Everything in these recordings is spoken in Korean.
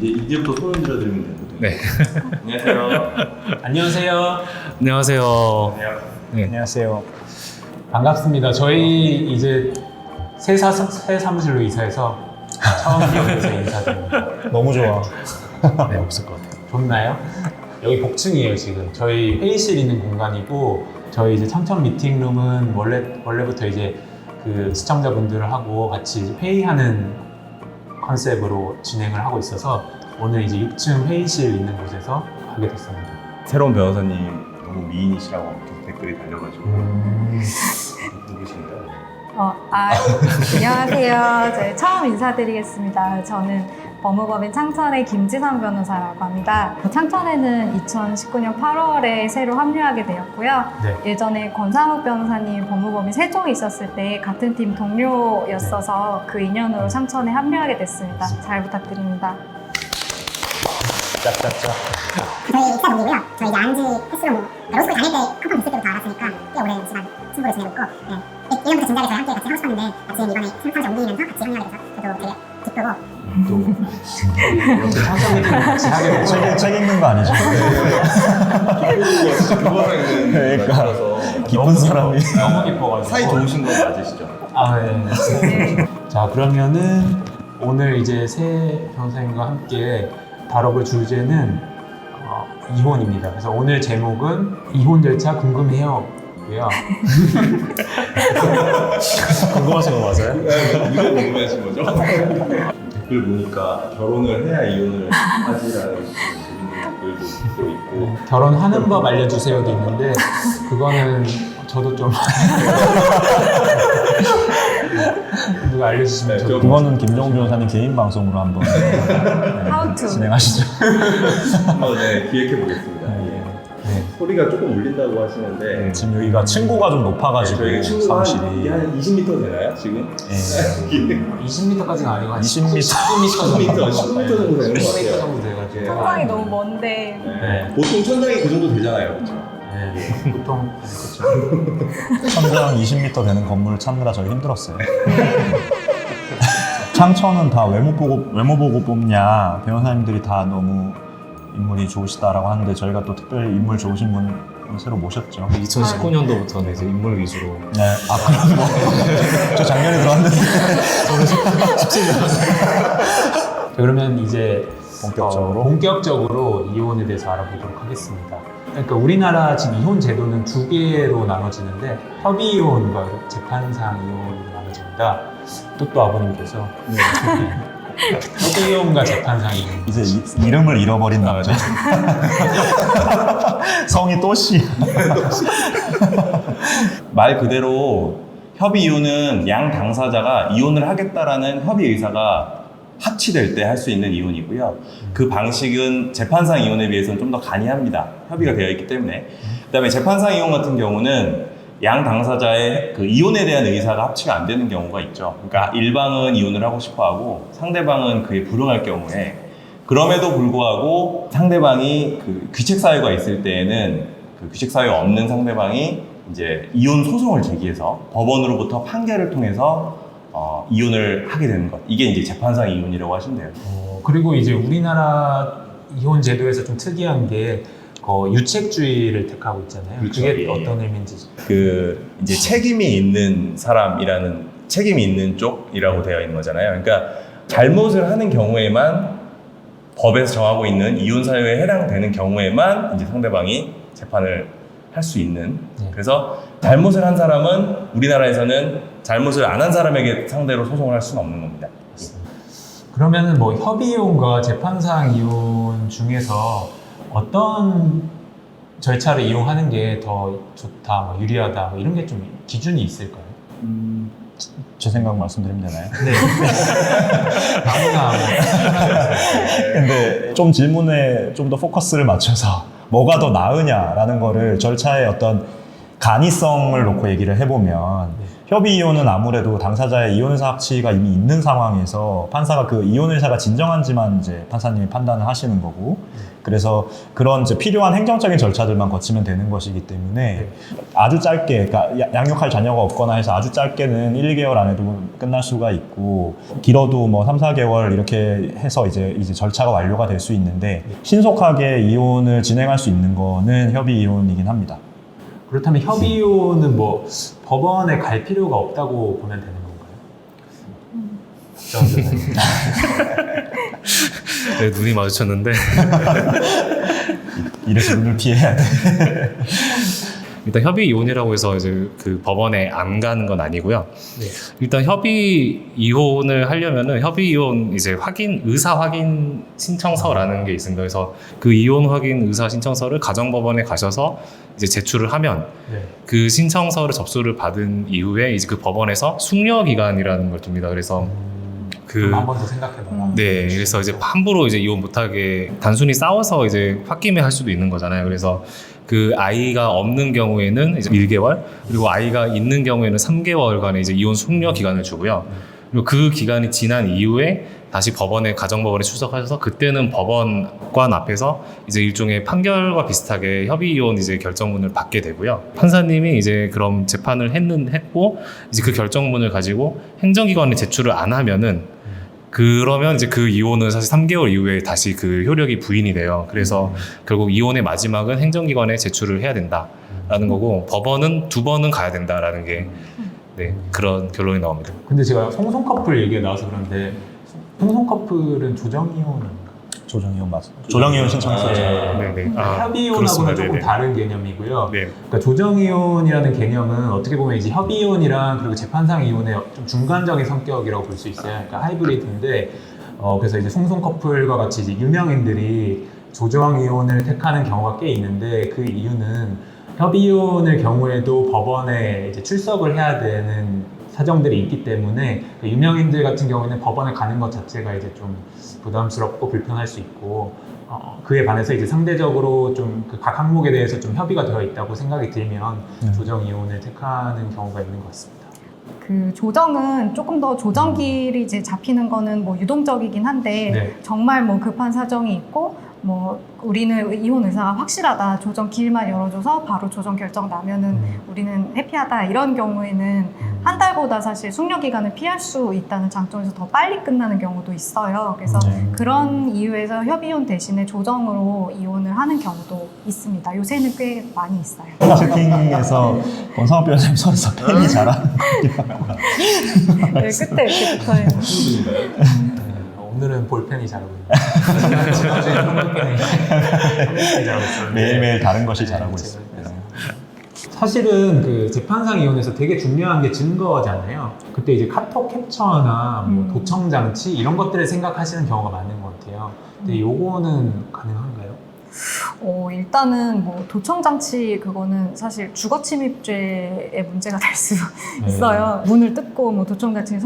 이제 이제부터 소원 들어드리면 되거든요. 네. 안녕하세요. 안녕하세요. 안녕하세요. 네. 안녕하세요. 반갑습니다. 저희 이제 새, 사, 새 사무실로 이사해서 처음 여기서 인사드립니다. 너무 좋아. 네, 없을 것 같아요. 좋나요? 여기 복층이에요 지금. 저희 회의실 있는 공간이고 저희 이제 청천 미팅룸은 원래 원래부터 이제 그 시청자분들하고 같이 회의하는 컨셉으로 진행을 하고 있어서 오늘 이제 6층 회의실 있는 곳에서 하게 됐습니다. 새로운 변호사님 너무 미인이시라고 계속 댓글이 달려가지고 음. 누구신가요? 어, 아, 안녕하세요. 저희 처음 인사드리겠습니다. 저는 법무법인 창천의 김지선 변호사라고 합니다. 창천에는 2019년 8월에 새로 합류하게 되었고요. 네. 예전에 권상욱 변호사님 법무법인 세종에 있었을 때 같은 팀 동료였어서 그 인연으로 창천에 합류하게 됐습니다. 잘 부탁드립니다. 짝짝짝. 저희 입사 동기고요. 저희 이제 안지 횟수로 뭐 로스쿨 다닐 때 한번 있을 때부터 알았으니까 꽤 오랜 시간 친구로 지내고 있고 네. 1년부터 진작에 저희 함께 같이 하고 싶었는데 마침 이번에 사무실 옮기면서 같이 합류하게 돼서 저도 되게 기쁘고 또. 책, 책 읽는 거 아니죠? 그러니까. 기쁜 사람이. 너무 기뻐가지고. 사이 좋으신 건 맞으시죠? 아, 네. 자, 그러면은 오늘 이제 새 변호사님과 함께 다뤄볼 주제는 어, 이혼입니다. 그래서 오늘 제목은 이혼 절차 궁금해요고요. 궁금하신 거 맞아요? 이거 궁금해하신 거죠? 댓글 보니까 결혼을 해야 이혼을 하지라는 재밌는 댓글도 또 있고 결혼하는 법 알려주세요도 있는데 그거는 저도 좀 누가 알려주시면 네, 좋을 것 그거는 김정우 변호사님 개인 방송으로 한번 How to. 진행하시죠. 한번 네, 기획해 보겠습니다. 예. 네. 소리가 조금 울린다고 하시는데 지금 여기가 층고가 좀 높아가지고 저희 친구가 한, 사무실이. 한 20m 되나요 지금? 예. 20m까지는 아니고 한 20m. 10m 10m, 10m 정도 되는 것 10m 같아요. 정도 돼가지고 상황이 너무 먼데 네. 보통 천장이 그 정도 되잖아요, 그렇죠? 네, 보통 그렇죠. 천장 20m 되는 건물 찾느라 저희 힘들었어요. 창천은 다 외모 보고 외모 보고 뽑냐 변호사님들이 다 너무 인물이 좋으시다라고 하는데 저희가 또 특별히 인물 좋으신 분 새로 모셨죠. 2019년도부터는 이제 인물 위주로 네, 아 그럼 뭐저 작년에 들어왔는데 자, 그러면 이제 본격적으로? 어, 본격적으로 이혼에 대해서 알아보도록 하겠습니다. 그러니까 우리나라 지금 이혼 제도는 두 개로 나눠지는데 협의 이혼과 재판상 이혼으로 나눠집니다. 또 또 아버님께서 네. 협의 이혼과 재판상 이혼. 이제 이, 이름을 잃어버린 남자. 성이 또씨. 말 그대로 협의 이혼은 양 당사자가 이혼을 하겠다라는 협의 의사가 합치될 때 할 수 있는 이혼이고요. 그 방식은 재판상 이혼에 비해서는 좀 더 간이합니다. 협의가 되어 있기 때문에. 그다음에 재판상 이혼 같은 경우는 양 당사자의 그 이혼에 대한 의사가 합치가 안 되는 경우가 있죠. 그러니까 일방은 이혼을 하고 싶어 하고 상대방은 그에 불응할 경우에 그럼에도 불구하고 상대방이 그 귀책 사유가 있을 때에는 그 귀책 사유가 없는 상대방이 이제 이혼 소송을 제기해서 법원으로부터 판결을 통해서 어, 이혼을 하게 되는 것. 이게 이제 재판상 이혼이라고 하신대요. 어, 그리고 이제 우리나라 이혼 제도에서 좀 특이한 게 어, 유책주의를 택하고 있잖아요. 그렇죠. 게 예. 어떤 의미인지. 그 이제 책임이 있는 사람이라는 책임이 있는 쪽이라고 되어 있는 거잖아요. 그러니까 잘못을 하는 경우에만 법에서 정하고 있는 이혼 사유에 해당되는 경우에만 이제 상대방이 재판을 할 수 있는. 네. 그래서 잘못을 한 사람은 우리나라에서는 잘못을 안 한 사람에게 상대로 소송을 할 수는 없는 겁니다. 그러면은 뭐 협의 이혼과 재판상 이혼 중에서 어떤 절차를 이용하는 게 더 좋다, 뭐 유리하다, 뭐 이런 게 좀 기준이 있을까요? 제 생각 말씀드리면 되나요? 네. 아무나 뭐. 근데 좀 질문에 좀 더 포커스를 맞춰서 뭐가 더 나으냐라는 거를 절차의 어떤 간이성을 놓고 얘기를 해보면 협의 이혼은 아무래도 당사자의 이혼 의사 합치가 이미 있는 상황에서 판사가 그 이혼 의사가 진정한지만 이제 판사님이 판단을 하시는 거고 그래서 그런 이제 필요한 행정적인 절차들만 거치면 되는 것이기 때문에 아주 짧게 그러니까 야- 양육할 자녀가 없거나 해서 아주 짧게는 1, 2개월 안에도 끝날 수가 있고 길어도 뭐 3, 4개월 이렇게 해서 이제 이제 절차가 완료가 될 수 있는데 신속하게 이혼을 진행할 수 있는 거는 협의 이혼이긴 합니다. 그렇다면 협의 이혼은 뭐 법원에 갈 필요가 없다고 보면 되는 건가요? 전 변호사님. 네, 눈이 마주쳤는데 이래서 눈을 피해야 돼. 일단 협의 이혼이라고 해서 이제 그 법원에 안 가는 건 아니고요. 네. 일단 협의 이혼을 하려면은 협의 이혼 이제 확인 의사 확인 신청서라는 게 있습니다. 그래서 그 이혼 확인 의사 신청서를 가정법원에 가셔서 이제 제출을 하면 네. 그 신청서를 접수를 받은 이후에 이제 그 법원에서 숙려 기간이라는 걸 둡니다. 그래서 그 한 번 더 생각해봐라. 음. 네, 그래서 이제 함부로 이제 이혼 못하게 단순히 싸워서 이제 홧김에 할 수도 있는 거잖아요. 그래서 그 아이가 없는 경우에는 이제 1개월, 그리고 아이가 있는 경우에는 3개월간의 이제 이혼 숙려 기간을 주고요. 그리고 그 기간이 지난 이후에 다시 법원에 가정법원에 출석하셔서 그때는 법원관 앞에서 이제 일종의 판결과 비슷하게 협의 이혼 이제 결정문을 받게 되고요. 판사님이 이제 그럼 재판을 했는 했고 이제 그 결정문을 가지고 행정기관에 제출을 안 하면은 그러면 이제 그 이혼은 사실 3개월 이후에 다시 그 효력이 부인이 돼요. 그래서 결국 이혼의 마지막은 행정기관에 제출을 해야 된다라는 거고 법원은 두 번은 가야 된다라는 게 네, 그런 결론이 나옵니다. 근데 제가 송송 커플 얘기가 나와서 그런데 송송 커플은 조정 이혼인가? 조정 이혼 맞아. 조정 이혼 신청서죠. 네, 네. 아, 협의 이혼하고는 그렇습니다. 조금 네네. 다른 개념이고요. 네. 그러니까 조정 이혼이라는 개념은 어떻게 보면 이제 협의 이혼이랑 그리고 재판상 이혼의 좀 중간적인 성격이라고 볼 수 있어요. 그러니까 하이브리드인데 어, 그래서 이제 송송 커플과 같이 이제 유명인들이 조정 이혼을 택하는 경우가 꽤 있는데 그 이유는 협의 이혼의 경우에도 법원에 이제 출석을 해야 되는 사정들이 있기 때문에 그 유명인들 같은 경우에는 법원에 가는 것 자체가 이제 좀 부담스럽고 불편할 수 있고 어, 그에 반해서 이제 상대적으로 좀 그 각 항목에 대해서 좀 협의가 되어 있다고 생각이 들면 네. 조정 이혼을 택하는 경우가 있는 것 같습니다. 그 조정은 조금 더 조정 길이 이제 잡히는 거는 뭐 유동적이긴 한데 네. 정말 뭐 급한 사정이 있고 뭐 우리는 이혼 의사가 확실하다 조정 길만 열어줘서 바로 조정 결정 나면은 음. 우리는 해피하다 이런 경우에는 한 달보다 사실 숙려 기간을 피할 수 있다는 장점에서 더 빨리 끝나는 경우도 있어요. 그래서 네. 그런 이유에서 협의혼 대신에 조정으로 이혼을 하는 경우도 있습니다. 요새는 꽤 많이 있어요. 채팅에서 권상업 변호사님 손에서 팬이 자라는 네, 끝에 이렇게 붙어요. 네, 오늘은 볼펜이 잘하고 있네요. 지난주에 잘하고 있었는데 매일매일 다른 것이 네, 있습니다. 그래서. 사실은 그 재판상 이혼에서 되게 중요한 게 증거잖아요. 그때 이제 카톡 캡처나 뭐 음. 도청 장치 이런 것들을 생각하시는 경우가 많은 것 같아요. 근데 요거는 가능한가요? 어, 일단은 뭐 도청 장치 그거는 사실 주거 침입죄의 문제가 될수 네. 있어요. 문을 뜯고 뭐 도청 장치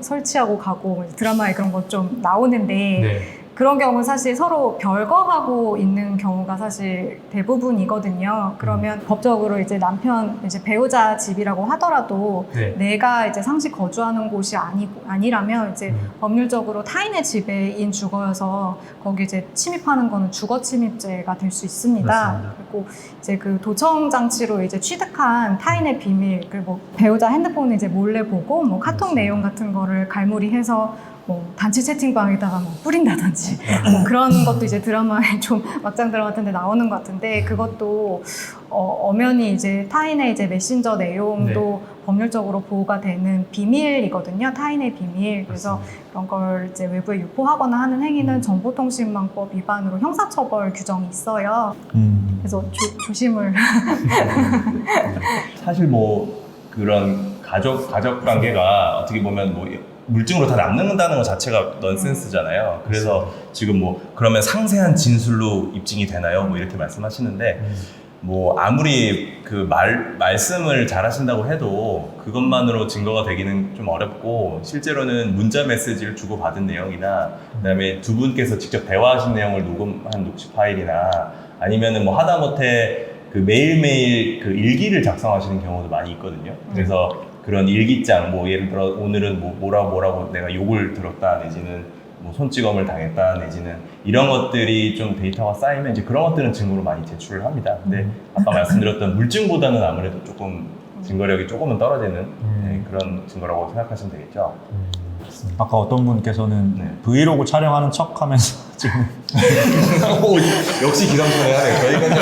설치하고 가고 뭐 드라마에 그런 거 좀 나오는데 네. 그런 경우 사실 서로 별거하고 있는 경우가 사실 대부분이거든요. 그러면 법적으로 이제 남편 이제 배우자 집이라고 하더라도 네. 내가 이제 상시 거주하는 곳이 아니고 아니라면 이제 음. 법률적으로 타인의 지배인 주거여서 거기 이제 침입하는 거는 주거 침입죄가 될 수 있습니다. 맞습니다. 그리고 이제 그 도청 장치로 이제 취득한 타인의 비밀 그리고 뭐 배우자 핸드폰을 이제 몰래 보고 뭐 카톡 맞습니다. 내용 같은 거를 갈무리해서 뭐 단체 채팅방에다가 뭐 뿌린다든지 네. 뭐 그런 것도 이제 드라마에 좀 막장 드라마 같은데 나오는 것 같은데 그것도 어, 엄연히 이제 타인의 이제 메신저 내용도 네. 법률적으로 보호가 되는 비밀이거든요. 타인의 비밀. 그래서 맞습니다. 그런 걸 이제 외부에 유포하거나 하는 행위는 음. 정보통신망법 위반으로 형사처벌 규정이 있어요. 음. 그래서 조, 조심을. 사실 뭐 그런 가족 가족 관계가 어떻게 보면 뭐 물증으로 다 남는다는 것 자체가 넌센스잖아요. 그래서 지금 뭐 그러면 상세한 진술로 입증이 되나요? 뭐 이렇게 말씀하시는데 음. 뭐 아무리 그 말 말씀을 잘하신다고 해도 그것만으로 증거가 되기는 좀 어렵고 실제로는 문자 메시지를 주고 받은 내용이나 그다음에 두 분께서 직접 대화하신 내용을 녹음한 녹취 파일이나 아니면은 뭐 하다못해 그 매일매일 그 일기를 작성하시는 경우도 많이 있거든요. 그래서 그런 일기장 뭐 예를 들어 오늘은 뭐 뭐라고 뭐라고 내가 욕을 들었다 내지는 뭐 손찌검을 당했다 내지는 이런 것들이 좀 데이터가 쌓이면 이제 그런 것들은 증거로 많이 제출을 합니다. 근데 아까 말씀드렸던 물증보다는 아무래도 조금 증거력이 조금은 떨어지는 네, 그런 증거라고 생각하시면 되겠죠. 음. 아까 어떤 분께서는 네. 브이로그 촬영하는 척 하면서 지금 역시 기상천외 하네. 저희가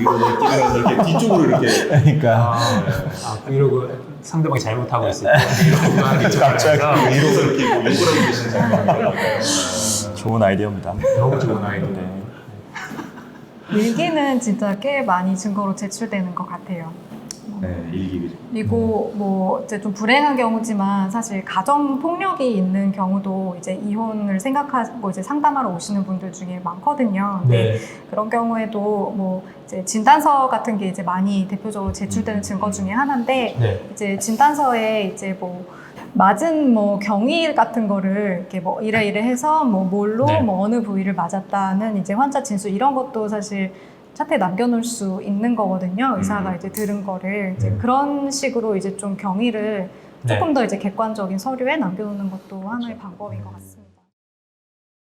이거 끼면서 이렇게 뒤쪽으로 이렇게 그러니까 아, 아 브이로그 상대방이 잘못하고 있을 때 브이로그 갑자기 입장에서 위로서 이렇게 뭐 욕을 하고 계시는 좋은 아이디어입니다. 너무 좋은 아이디어. 네. 일기는 진짜 꽤 많이 증거로 제출되는 것 같아요. 네, 일기 그리고 뭐 이제 좀 불행한 경우지만 사실 가정 폭력이 있는 경우도 이제 이혼을 생각하고 이제 상담하러 오시는 분들 중에 많거든요. 네. 그런 경우에도 뭐 이제 진단서 같은 게 이제 많이 대표적으로 제출되는 증거 중에 하나인데 네. 이제 진단서에 이제 뭐 맞은 뭐 경위 같은 거를 이렇게 뭐 이래 이래 해서 뭐 뭘로 네. 뭐 어느 부위를 맞았다는 이제 환자 진술 이런 것도 사실 차트에 남겨놓을 수 있는 거거든요. 의사가 음. 이제 들은 거를 이제 음. 그런 식으로 이제 좀 경위를 네. 조금 더 이제 객관적인 서류에 남겨놓는 것도 하나의 방법인 것 같습니다.